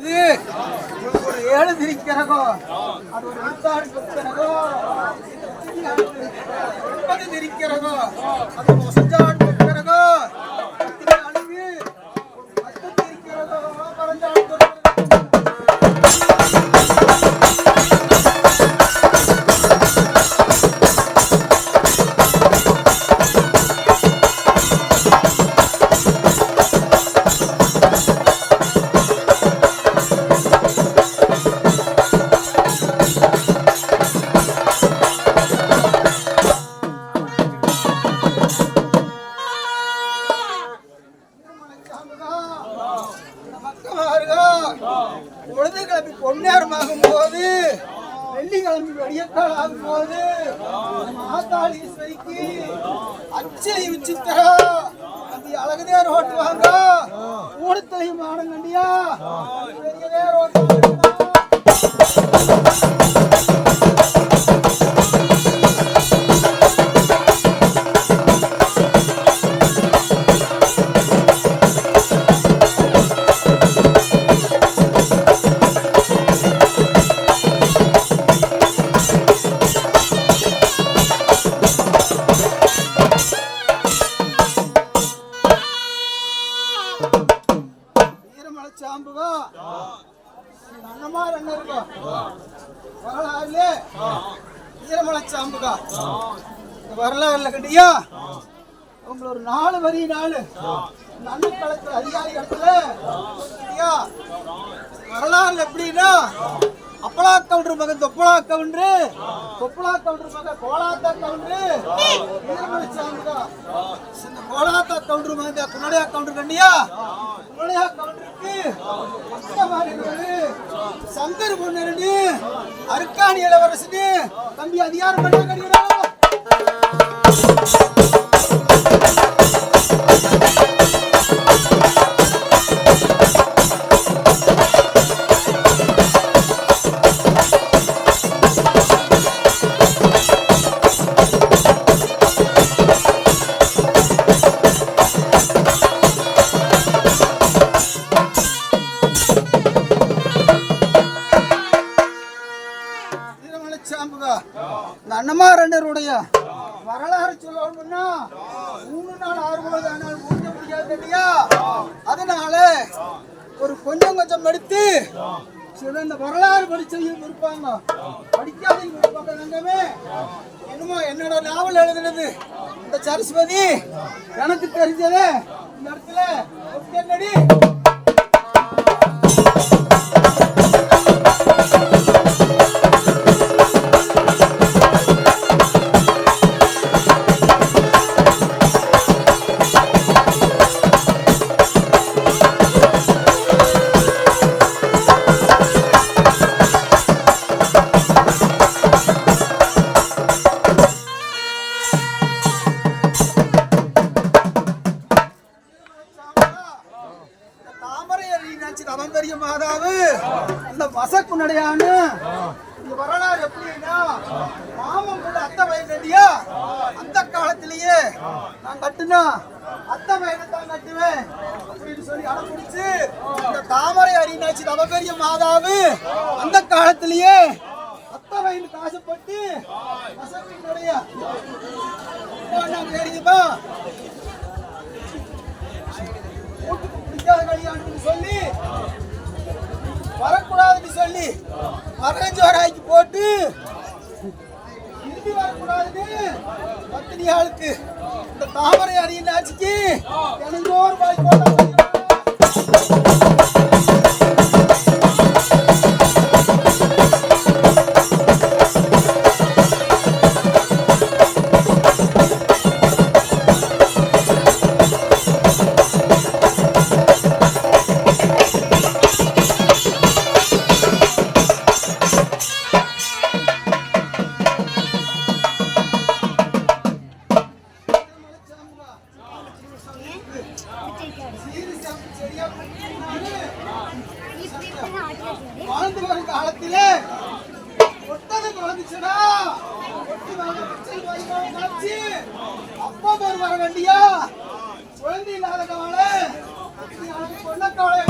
இது ஒரு ஏழு திரிக்கிறகோ அது ஒரு எழுத்தாடு அது ஒரு கிளம்பி ஆகும் போது வெள்ளிக்கிழமை வெடியக்கால் ஆகும் போது மாதாள் ஈஸ்வரிக்கு அச்சை உச்சித்தரா அப்படி அழகுதேர் ஓட்டுவாங்க ஊடத்தையும் ஆனங்கண்டியா பெரியதேர் அண்ணமா ரெண்டு வரலாறுல வீரமலை இந்த வரலாறுல கண்டியா உங்களை ஒரு நாலு வரி நாலு. இந்த களத்துல அதிகாரி இடத்துல கண்டியா வரலாறுல எப்படின்னா அப்பளா கவுண்டர் மகன் தொப்பலா கவுண்டரு தொப்பலா கவுண்டர் மகன் கோலாத்தா கவுண்டரு வீரமலை இந்த கோலாத்தா கவுண்டர் மகன் குன்னடையா கவுண்டர் கண்டியா குன்னடையா கவுண்டருக்கு மாதிரி சங்கர் பொண்ணு அருக்காணி இளவரசு தம்பி அதிகாரம் பண்ண கடிகிறோம் அன்னமாரண்டருடைய வரலாறு சொல்லணும்னா மூணு நாள் ஆறு பொழுது ஆனால் முடிஞ்ச முடியாது இல்லையா அதனால ஒரு கொஞ்சம் கொஞ்சம் எடுத்து சில இந்த வரலாறு படிச்சவங்க இருப்பாங்க படிக்காதவங்க இருப்பாங்க தங்கமே என்னமோ என்னோட நாவல் எழுதுனது இந்த சரஸ்வதி எனக்கு தெரிஞ்சது இந்த இடத்துல என்னடி? இந்த வசக்குனடையான்னு இந்த வரலாறு எப்படின்னா மாமன் கூட அத்தை வயதியா அந்த காலத்திலேயே நான் கட்டுனா அத்தை வயதை தான் கட்டுவேன் அப்படின்னு சொல்லி அடம்பிடிச்சு இந்த தாமரை அறிஞாச்சி தவம் பெரிய மாதாவு. அந்த காலத்திலேயே அத்தை வயது காசுப்பட்டு வரக்கூடாதுன்னு சொல்லி அரேஞ்சோராக்கி போட்டு திரும்பி வரக்கூடாதுன்னு பத்தினி ஆளுக்கு இந்த தாமரை அடியின் ஆட்சிக்கு வாழ்ந்து வரும் காலத்திலே ஒட்டது குழந்துச்சுனா அப்பா பேர் வர வேண்டியா? குழந்தை இல்லாத கவலை பொண்ண கவலை